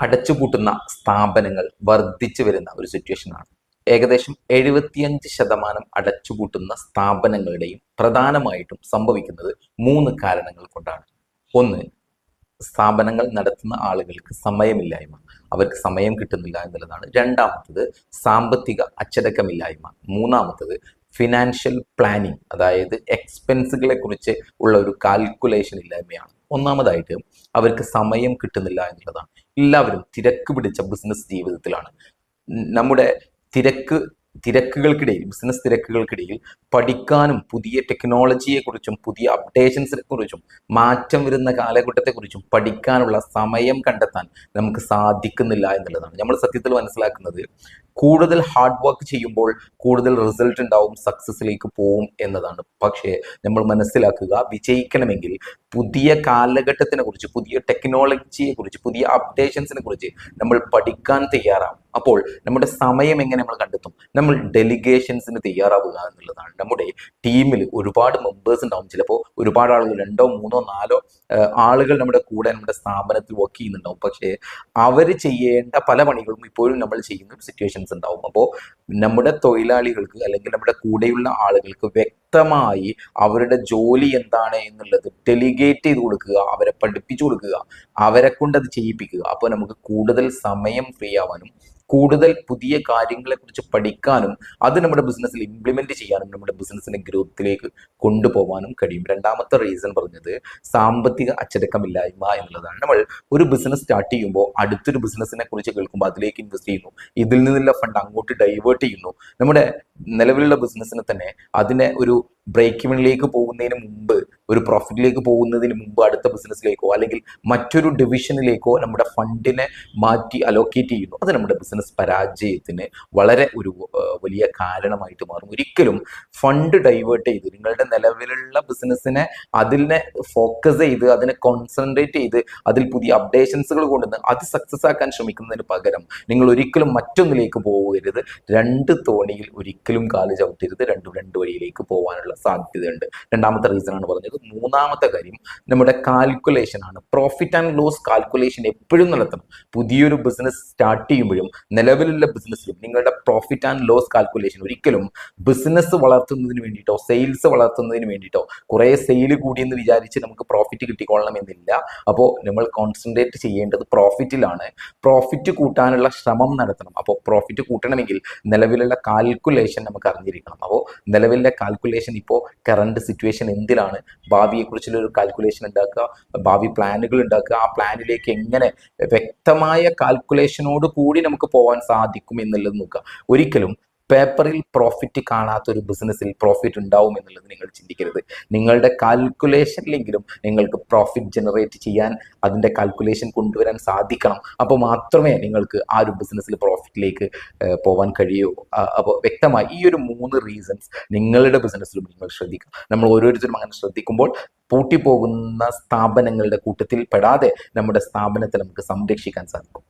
അടച്ചുപൂട്ടുന്ന സ്ഥാപനങ്ങൾ വർദ്ധിച്ചു വരുന്ന ഒരു സിറ്റുവേഷനാണ് ഏകദേശം എഴുപത്തിയഞ്ച് ശതമാനം അടച്ചുപൂട്ടുന്ന സ്ഥാപനങ്ങളുടെയും പ്രധാനമായിട്ടും സംഭവിക്കുന്നത് മൂന്ന് കാരണങ്ങൾ കൊണ്ടാണ്. ഒന്ന് സ്ഥാപനങ്ങൾ നടത്തുന്ന ആളുകൾക്ക് സമയമില്ലായ്മ. അവർക്ക് സമയം കിട്ടുന്നില്ല എന്നുള്ളതാണ്. രണ്ടാമത്തത് സാമ്പത്തിക അച്ചടക്കമില്ലായ്മ. മൂന്നാമത്തത് ഫിനാൻഷ്യൽ പ്ലാനിങ് അതായത് എക്സ്പെൻസുകളെ കുറിച്ച് ഉള്ള ഒരു കാൽക്കുലേഷൻ ഇല്ലായ്മയാണ്. ഒന്നാമതായിട്ട് അവർക്ക് സമയം കിട്ടുന്നില്ല എന്നുള്ളതാണ്. എല്ലാവരും തിരക്ക് പിടിച്ച ബിസിനസ് ജീവിതത്തിലാണ്. നമ്മുടെ തിരക്ക് തിരക്കുകൾക്കിടയിൽ ബിസിനസ് തിരക്കുകൾക്കിടയിൽ പഠിക്കാനും പുതിയ ടെക്നോളജിയെ കുറിച്ചും പുതിയ അപ്ഡേഷൻസിനെ കുറിച്ചും മാറ്റം വരുന്ന കാലഘട്ടത്തെക്കുറിച്ചും പഠിക്കാനുള്ള സമയം കണ്ടെത്താൻ നമുക്ക് സാധിക്കുന്നില്ല എന്നുള്ളതാണ്. നമ്മൾ സത്യത്തിൽ മനസ്സിലാക്കുന്നത് കൂടുതൽ ഹാർഡ് വർക്ക് ചെയ്യുമ്പോൾ കൂടുതൽ റിസൾട്ട് ഉണ്ടാവും സക്സസ്സിലേക്ക് പോവും എന്നതാണ്. പക്ഷേ നമ്മൾ മനസ്സിലാക്കുക വിജയിക്കണമെങ്കിൽ പുതിയ കാലഘട്ടത്തിനെ കുറിച്ച് പുതിയ ടെക്നോളജിയെ കുറിച്ച് പുതിയ അപ്ഡേഷൻസിനെ കുറിച്ച് നമ്മൾ പഠിക്കാൻ തയ്യാറാവും. അപ്പോൾ നമ്മുടെ സമയം എങ്ങനെ നമ്മൾ കണ്ടെത്തും? നമ്മൾ ഡെലിഗേഷൻസിന് തയ്യാറാവുക എന്നുള്ളതാണ്. നമ്മുടെ ടീമിൽ ഒരുപാട് മെമ്പേഴ്സ് ഉണ്ടാവും. ചിലപ്പോൾ ഒരുപാട് ആളുകൾ രണ്ടോ മൂന്നോ നാലോ ആളുകൾ നമ്മുടെ കൂടെ നമ്മുടെ സ്ഥാപനത്തിൽ വർക്ക് ചെയ്യുന്നുണ്ടാവും. പക്ഷേ അവർ ചെയ്യേണ്ട പല പണികളും ഇപ്പോഴും നമ്മൾ ചെയ്യുന്ന സിറ്റുവേഷൻസ് ഉണ്ടാവും. അപ്പോൾ നമ്മുടെ തൊഴിലാളികൾക്ക് അല്ലെങ്കിൽ നമ്മുടെ കൂടെയുള്ള ആളുകൾക്ക് വ്യക്തമായി അവരുടെ ജോലി എന്താണ് എന്നുള്ളത് ഡെലിഗേറ്റ് ചെയ്ത് കൊടുക്കുക അവരെ പഠിപ്പിച്ചു കൊടുക്കുക അവരെ കൊണ്ട് അത് ചെയ്യിപ്പിക്കുക. അപ്പോൾ നമുക്ക് കൂടുതൽ സമയം ഫ്രീ ആവാനും കൂടുതൽ പുതിയ കാര്യങ്ങളെ കുറിച്ച് പഠിക്കാനും അത് നമ്മുടെ ബിസിനസ്സിൽ ഇംപ്ലിമെന്റ് ചെയ്യാനും നമ്മുടെ ബിസിനസ്സിനെ ഗ്രോത്തിലേക്ക് കൊണ്ടുപോകാനും കഴിയും. രണ്ടാമത്തെ റീസൺ പറഞ്ഞത് സാമ്പത്തിക അച്ചടക്കമില്ലായ്മ എന്നുള്ളതാണ്. നമ്മൾ ഒരു ബിസിനസ് സ്റ്റാർട്ട് ചെയ്യുമ്പോൾ അടുത്തൊരു ബിസിനസ്സിനെ കുറിച്ച് കേൾക്കുമ്പോൾ അതിലേക്ക് ഇൻവെസ്റ്റ് ചെയ്യുന്നു. ഇതിൽ നിന്നുള്ള ഫണ്ട് അങ്ങോട്ട് ഡൈവേർട്ട് ചെയ്യുന്നു. നമ്മുടെ നിലവിലുള്ള ബിസിനസ്സിനെ തന്നെ അതിനെ ഒരു ബ്രേക്ക് ഇവനിലേക്ക് പോകുന്നതിന് മുമ്പ് ഒരു പ്രോഫിറ്റിലേക്ക് പോകുന്നതിന് മുമ്പ് അടുത്ത ബിസിനസ്സിലേക്കോ അല്ലെങ്കിൽ മറ്റൊരു ഡിവിഷനിലേക്കോ നമ്മുടെ ഫണ്ടിനെ മാറ്റി അലോക്കേറ്റ് ചെയ്യുന്നു. അത് നമ്മുടെ ബിസിനസ് പരാജയത്തിന് വളരെ ഒരു വലിയ കാരണമായിട്ട് മാറും. ഒരിക്കലും ഫണ്ട് ഡൈവേർട്ട് ചെയ്ത് നിങ്ങളുടെ നിലവിലുള്ള ബിസിനസ്സിനെ അതിനെ ഫോക്കസ് ചെയ്ത് അതിനെ കോൺസെൻട്രേറ്റ് ചെയ്ത് അതിൽ പുതിയ അപ്ഡേഷൻസുകൾ കൊണ്ടുവന്ന് അത് സക്സസ് ആക്കാൻ ശ്രമിക്കുന്നതിന് പകരം നിങ്ങൾ ഒരിക്കലും മറ്റൊന്നിലേക്ക് പോകരുത്. രണ്ട് തോണിയിൽ ഒരിക്കലും കാൽ ചവിട്ടരുത്. രണ്ടും രണ്ട് വഴിയിലേക്ക് പോകാനുള്ള സാധ്യതയുണ്ട്. രണ്ടാമത്തെ റീസൺ ആണ് പറഞ്ഞത്. മൂന്നാമത്തെ കാര്യം നമ്മുടെ കാൽക്കുലേഷൻ ആണ്. പ്രോഫിറ്റ് ആൻഡ് ലോസ് കാൽക്കുലേഷൻ എപ്പോഴും നടത്തണം. പുതിയൊരു ബിസിനസ് സ്റ്റാർട്ട് ചെയ്യുമ്പോഴും നിലവിലുള്ള ബിസിനസ്സിലും നിങ്ങളുടെ പ്രോഫിറ്റ് ആൻഡ് ലോസ് കാൽക്കുലേഷൻ ഒരിക്കലും ബിസിനസ് വളർത്തുന്നതിന് വേണ്ടിയിട്ടോ സെയിൽസ് വളർത്തുന്നതിന് വേണ്ടിയിട്ടോ കുറേ സെയിൽ കൂടിയെന്ന് വിചാരിച്ച് നമുക്ക് പ്രോഫിറ്റ് കിട്ടിക്കൊള്ളണം എന്നില്ല അപ്പോൾ നമ്മൾ കോൺസെൻട്രേറ്റ് ചെയ്യേണ്ടത് പ്രോഫിറ്റിലാണ് പ്രോഫിറ്റ് കൂട്ടാനുള്ള ശ്രമം നടത്തണം. അപ്പോൾ പ്രോഫിറ്റ് കൂട്ടണമെങ്കിൽ നിലവിലുള്ള കാൽക്കുലേഷൻ നമുക്ക് അറിഞ്ഞിരിക്കണം. അപ്പോൾ നിലവിലെ കാൽക്കുലേഷൻ ഇപ്പോൾ കറണ്ട് സിറ്റുവേഷൻ എന്തിലാണ്? ഭാവിയെക്കുറിച്ചുള്ള ഒരു കാൽക്കുലേഷൻ ഉണ്ടാക്കുക. ഭാവി പ്ലാനുകൾ ഉണ്ടാക്കുക. ആ പ്ലാനിലേക്ക് എങ്ങനെ വ്യക്തമായ കാൽക്കുലേഷനോട് കൂടി നമുക്ക് പോകാൻ സാധിക്കും എന്നുള്ളത് നോക്കുക. ഒരിക്കലും പേപ്പറിൽ പ്രോഫിറ്റ് കാണാത്ത ഒരു ബിസിനസ്സിൽ പ്രോഫിറ്റ് ഉണ്ടാവും എന്നുള്ളത് നിങ്ങൾ ചിന്തിക്കരുത്. നിങ്ങളുടെ കാൽക്കുലേഷനിലെങ്കിലും നിങ്ങൾക്ക് പ്രോഫിറ്റ് ജനറേറ്റ് ചെയ്യാൻ അതിന്റെ കാൽക്കുലേഷൻ കൊണ്ടുവരാൻ സാധിക്കണം. അപ്പോൾ മാത്രമേ നിങ്ങൾക്ക് ആ ഒരു ബിസിനസ്സിൽ പ്രോഫിറ്റിലേക്ക് പോകാൻ കഴിയൂ. അപ്പോൾ വ്യക്തമായി ഈ ഒരു മൂന്ന് റീസൺസ് നിങ്ങളുടെ ബിസിനസ്സിലും നിങ്ങൾ ശ്രദ്ധിക്കുക നമ്മൾ ഓരോരുത്തരും അങ്ങനെ ശ്രദ്ധിക്കുമ്പോൾ പൂട്ടിപ്പോകുന്ന സ്ഥാപനങ്ങളുടെ കൂട്ടത്തിൽ പെടാതെ നമ്മുടെ സ്ഥാപനത്തെ നമുക്ക് സംരക്ഷിക്കാൻ സാധിക്കും.